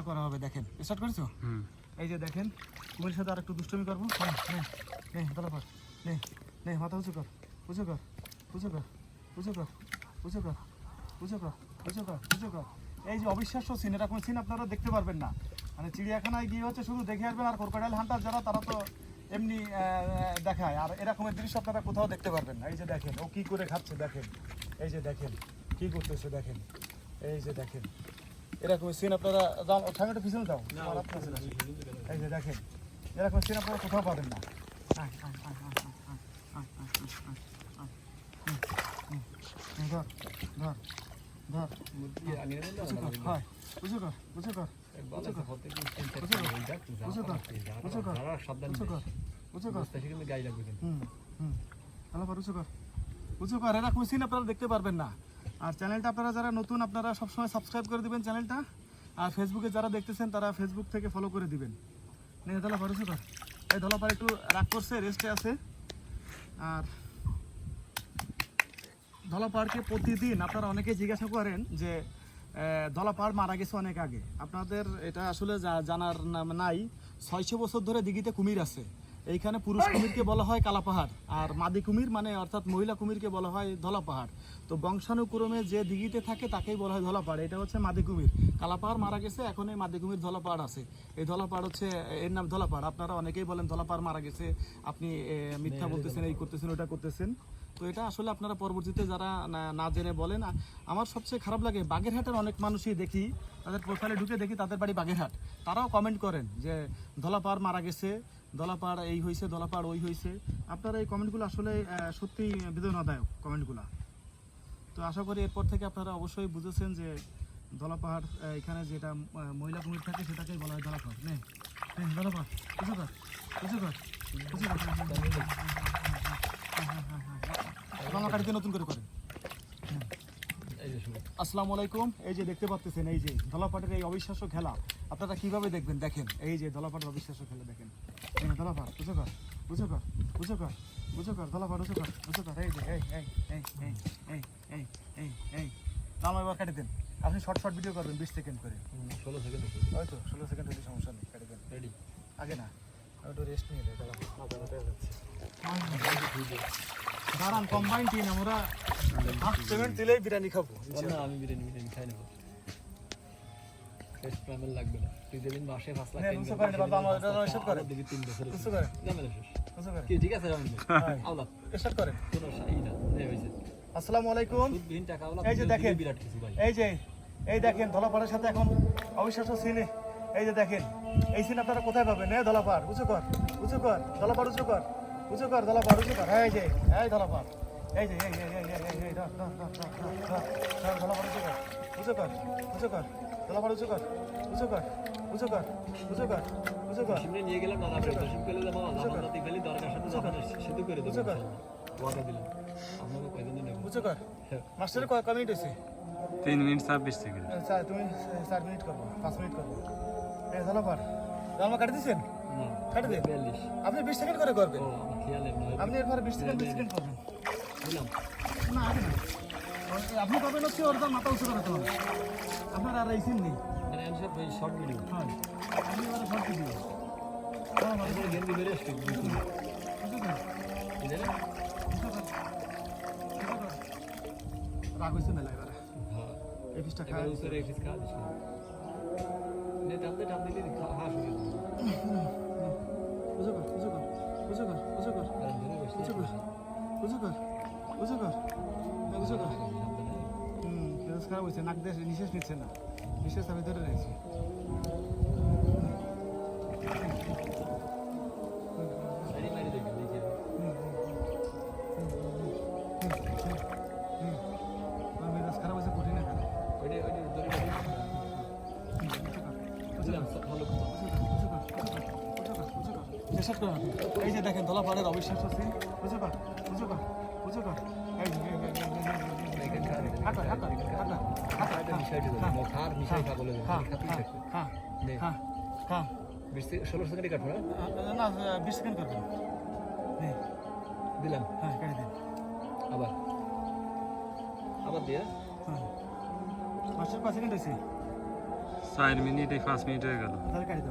খেলা করা হবে দেখেন। স্টার্ট করেছ? এই যে দেখেন কুমির সাথে আর একটু দুষ্টমি করব। নে নে নে দলা নে নে মাথা উঁচু কর উঁচু কর উঁচু কর উঁচু কর উঁচু কর উঁচু কর উঁচু কর উঁচু কর। এই যে অবিশ্বাস্য সিন এরকম সিন আপনারা দেখতে পারবেন না। মানে চিড়িয়াখানায় গিয়ে হচ্ছে শুধু দেখে আসবেন আর ক্রোকোডাইল হান্টার যারা তারা তো এমনি দেখায়। আর এরকমের দৃশ্য আপনারা কোথাও দেখতে পারবেন না। এই যে দেখেন ও কী করে খাচ্ছে দেখেন। এই যে দেখেন কী করতেছে দেখেন। এই যে দেখেন। এরকম সিন আপনারা দাম ঠাঙ্গাটা পিছনে দাও। এই যে দেখেন, এরকম সিন আপনারা কোথাও পাবেন না। ধর ধর ধর বুঝো কর বুঝো কর দেখতে পারবেন না। আর চ্যানেলটা আপনারা যারা নতুন আপনারা সবসময় সাবস্ক্রাইব করে দিবেন চ্যানেলটা। আর ফেসবুকে যারা দেখতেছেন তারা ফেসবুক থেকে ফলো করে দিবেন। ধলা পার উঁচু এই ধলা পার একটু রাগ করছে রেস্টে আছে। আর ধলাপাড়কে প্রতিদিন আপনারা অনেকে জিজ্ঞাসা করেন যে আহ, ধলাপাড় মারা গেছে অনেক আগে। আপনাদের এটা আসলে জানার নাম নাই। ছয়শো বছর ধরে দিঘিতে কুমির আছে। এইখানে পুরুষ কুমিরকে বলা হয় কালাপাহাড় আর মাদি কুমির মানে অর্থাৎ মহিলা কুমিরকে বলা হয় ধলাপাহাড় তো বংশানুক্রমে যে দিঘিতে থাকে তাকেই বলা হয় ধলাপাড় এটা হচ্ছে মাদি কুমির। কালাপাহাড় মারা গেছে এখন এই মাদি কুমির ধলাপাড় আছে। এই ধলাপাড় হচ্ছে এর নাম ধলাপাড় আপনারা অনেকেই বলেন ধলাপাড় মারা গেছে আপনি মিথ্যা বলতেছেন এই করতেছেন ওটা করতেছেন। তো এটা আসলে আপনারা পরবর্তীতে যারা না- জেনে বলেন আমার সবচেয়ে খারাপ লাগে বাগেরহাটের অনেক মানুষই দেখি তাদের প্রোফাইলে ঢুকে দেখি তাদের বাড়ি বাগেরহাট। তারাও কমেন্ট করেন যে দলাপাড় মারা গেছে দলাপাড় এই হয়েছে দলাপাড় ওই হয়েছে আপনারা এই কমেন্টগুলো আসলে সত্যি বেদনাদায়ক কমেন্টগুলো। তো আশা করি এরপর থেকে আপনারা অবশ্যই বুঝেছেন যে দলাপাহাড় এখানে যেটা মহিলা কুমির থাকে সেটাকেই বলা হয় দলাপাহাড় নে দলাপাহাড় উঁচু কর উঁচু কর উঁচু কর। নতুন করে করেন। আসসালামু আলাইকুম এই যে দেখতে পাচ্ছেন এই যে ধলাপাটের এই অবিশ্বাস্য খেলা। আপনারা কীভাবে দেখবেন? দেখেন এই যে ধলাপাটের অবিশ্বাস্য খেলা দেখেন। ধলাপাট উঁচু কর উঁচু কর উঁচু কর উঁচু কর ধলাপাট উঁচু কর উঁচু কর এই যে এই এই এই এই এই এই এই এই। নাম এবার কেটে দেন। আপনি শর্ট শর্ট ভিডিও করবেন বিশ সেকেন্ড করে। ষোলো সেকেন্ড হয়তো ষোলো সেকেন্ড হলে সমস্যা নেই কেটে দেন। রেডি আগে না একটু রেস্ট নিয়ে দেয় দাঁড়ান কম্বাইন টিম আমরা। হাফ পেমেন্ট দিলেই বিরিয়ানি খাব না আমি বিরিয়ানি বিরিয়ানি খাই নেব লাগবে না। তুই যেদিন মাসে পাঁচ লাখ বাবা, আমার এটা লাখ করে। তিন শেষ। বুঝতে পারেন কি ঠিক আছে। আওলাদ স্টার্ট করেন। কোনো সাই না। এই হয়েছে আসসালামু আলাইকুম। সুদবিহীন টাকা আওলাদ এই যে দেখেন। বিরাট কিছু ভাই। এই যে এই দেখেন ধলাপাড়ের সাথে এখন অবিশ্বাস্য সিনে এই যে দেখেন এই সিন আপনারা কোথায় পাবেন? এই ধলাপাড় উঁচু কর উঁচু কর ধলাপাড় উঁচু কর। উঁচু কর ধলাপাড় উঁচু কর এই যে এই ধলাপাড় এই যে এই এই এই এই এই এই ধর ধর ধর ধলাপাড় উঁচু কর উঁচু কর উঁচু কর ধলাপাড় উঁচু কর উঁচু কর উঁচু কর উঁচু কর উঁচু কর সিমনে নিয়ে গেলাম নানা প্রেপারেশন করলে যাব আমার নাতি ফেলি দরকার সাথে যখন সেতু করে দেবো উঁচু কর। ওয়াদা দিলাম আপনাকে কয়দিন নেব উঁচু কর মাস্টারের কয় হয়েছে তিন মিনিট ছাব্বিশ সেকেন্ড স্যার তুমি চার মিনিট করব পাঁচ মিনিট করব এই জামা কাটি দিচ্ছেন কাটি দেন বিয়াল্লিশ। আপনি বিশ সেকেন্ড করে করবেন। আপনি এরপরে বিশ সেকেন্ড বিশ সেকেন্ড করবেন। না আগে না। আপনি করবেন হচ্ছে ওর মাথা উঁচু করে তোমার আপনার আর এই সিন নেই। মানে শর্ট ভিডিও হ্যাঁ। আপনি এবারে শর্ট ভিডিও গেন্দি বেড়ে আসছে রাগ হয়েছে মেলা এবারে? হ্যাঁ। এই এবার খায় উপরে এফিস খাওয়া টানতে টান দিলে হাঁস হয়ে উঁচু কর উঁচু কর উঁচু কর উঁচু কর উঁচু কর উঁচু কর উঁচু কর উঁচু কর হুম মেজাজ খারাপ হয়েছে নাক দিয়ে নিঃশ্বাস নিচ্ছে না নিঃশ্বাস আমি ধরে রয়েছি মেজাজ খারাপ হয়েছে কঠিন না বিশ্বাস করো এই যে দেখেন ধলা পাড়ের অবিশ্বাস আছে বুঝে পা বুঝে পা বুঝে পা পাঁচ চার মিনিট এই পাঁচ মিনিট হয়ে গেল। কাটি